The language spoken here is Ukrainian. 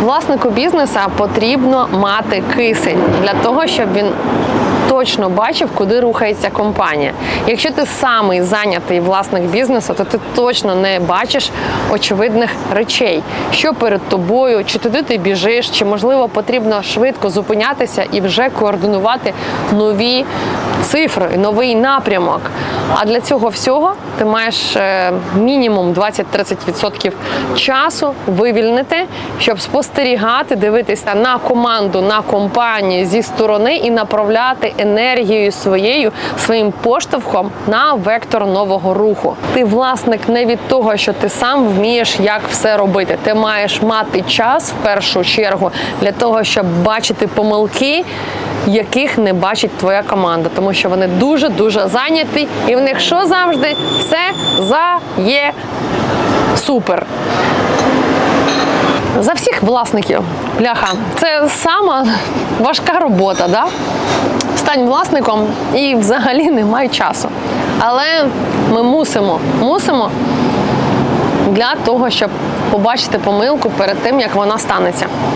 Власнику бізнеса потрібно мати кисень для того, щоб він точно бачив, куди рухається компанія. Якщо ти самий зайнятий власник бізнесу, то ти точно не бачиш очевидних речей, що перед тобою, чи туди ти біжиш, чи можливо потрібно швидко зупинятися і вже координувати нові цифри, новий напрямок. А для цього всього ти маєш е, мінімум 20-30% часу вивільнити, щоб спостерігати, дивитися на команду, на компанію зі сторони і направляти енергією своєю своїм поштовхом на вектор нового руху. Ти власник не від того, що ти сам вмієш як все робити. Ти маєш мати час в першу чергу для того, щоб бачити помилки. Яких не бачить твоя команда, тому що вони дуже дуже зайняті, і в них що завжди все за є супер. За всіх власників, бляха, це сама важка робота, да? Стань власником і взагалі немає часу. Але ми мусимо, мусимо для того, щоб побачити помилку перед тим, як вона станеться.